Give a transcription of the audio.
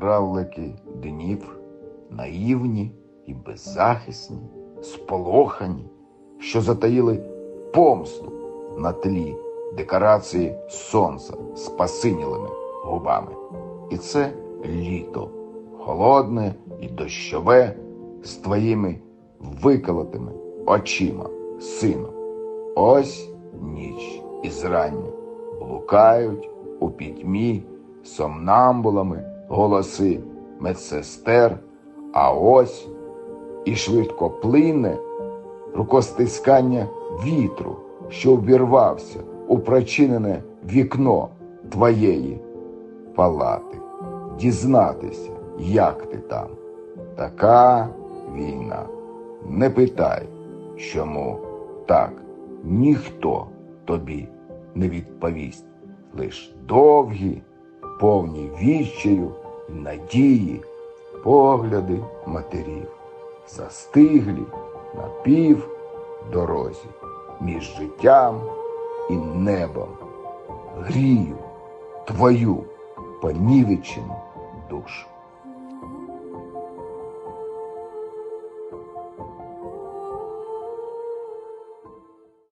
равлики Дніпр, наївні і беззахисні, сполохані, що затаїли помсту на тлі декорації сонця з пасинілими губами. І це літо, холодне і дощове, з твоїми виколотими очима, сину. Ось ніч і зрання блукають у пітьмі сомнамбулами голоси медсестер, а ось і швидко плине рукостискання вітру, що вбірвався у прочинене вікно твоєї палати, дізнатися, як ти там. Така війна. Не питай, чому так ніхто тобі не відповість. Лиш довгі, повні відчаю і надії, погляди матерів, застиглі на пів дорозі між життям і небом. Грію твою понівечену душу.